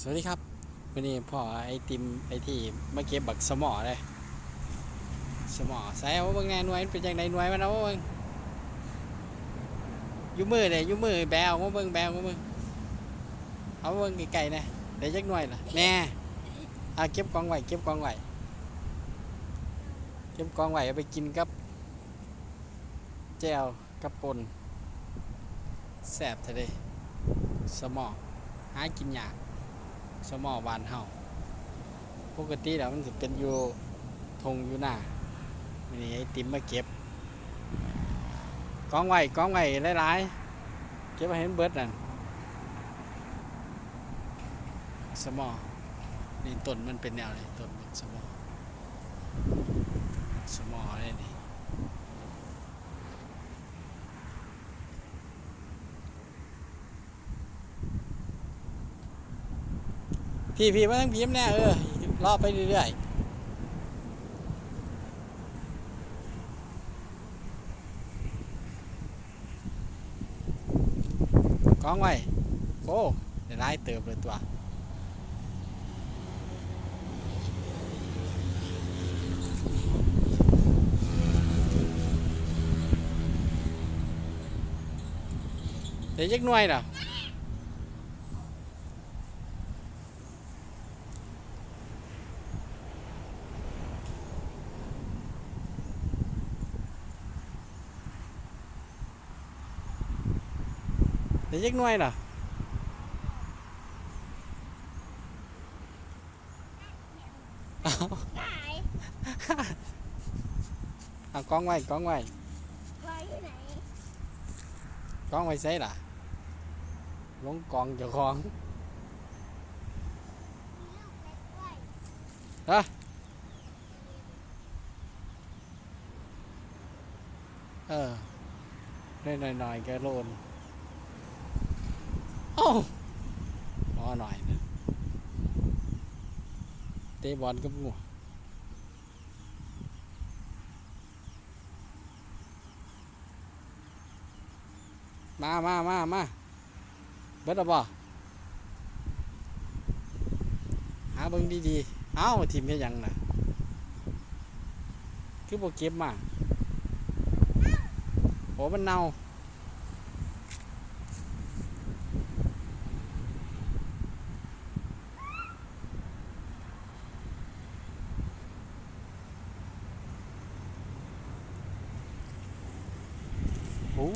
สวัสดีครับวันนี้พ่อไอติมไอที่มาเก็บบักสมอเลยสมอใส่เอาบางแหน่หน่วยเป็นจังไดหน่วยมันเอาเบิ่งอยู่มือเลยยู่มือแบวมาเบิ่งแบวมาเบิ่งเอามาเบิ่งไกลๆนะเดี๋ยวจักหน่วยล่ะแน่เอาเก็บกองไหวเก็บกองไหวเก็บกองไหวเอาไปกินกับแจวกับปนแซ่บเท่เด้สมอหากินยาก สมอบานเฮาปกติแล้วมันจะเป็นอยู่ทงอยู่หน้าวันนี้ไอติมมาเก็บกองไว้กองไว้หลายๆ เก็บไว้เห็นเบิดนั่นสมอนี่ต้นมันเป็นแนวเลยต้นมันสมอสมอเลยนี่ พี่พี่มาทั้งพิมพ์แน่เออรอบไปเรื่อยๆกองไว้โอ้ได้หลายเติบเลยตัวเดี๋ยวยักหน่วยน่ะ เดี๋ยวยักหน่วยน่ะเอาไหนเอากองไว้กองไว้ไว้ที่ไหนกองไว้ใส่ล่ะลงกองเจ้าของมีลูกเล็กด้วยเออได้หน่อยๆแกโลนโอ้าพอหน่อยนะเตะบอลกับงูมามามามาเบิดบ่หาเบิ่งดีๆ เอ้าทีมเฮ็ดหยังน่ะ คือบ่เก็บมาโอ้มันเน่า โอ้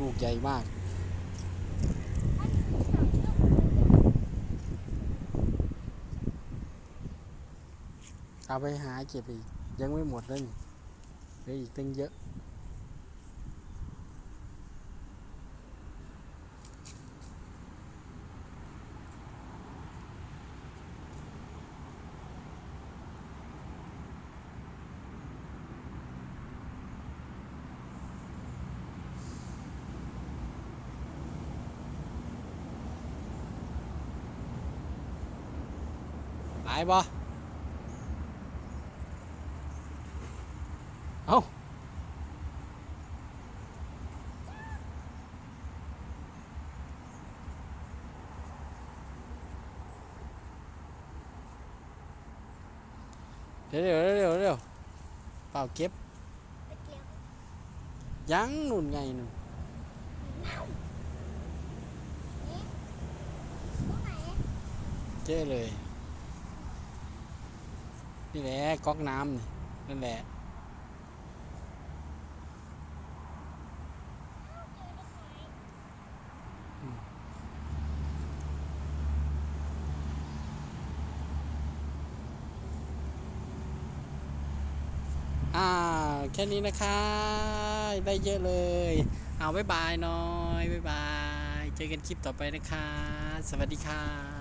ลูกใหญ่มาก เอาไปหาเก็บอีก ยังไม่หมดเลยเหลืออีกตั้งเยอะ หายบ่เอ้าเดี๋ยวเดี๋ยวเนี่แหละก๊อกน้ำนี่นั่นแหละอ่าแค่นี้นะคะ ได้เยอะเลย เอาบ๊ายบายหน้อยบ๊ายบาย เจอกันคลิปต่อไปนะคะ สวัสดีค่ะ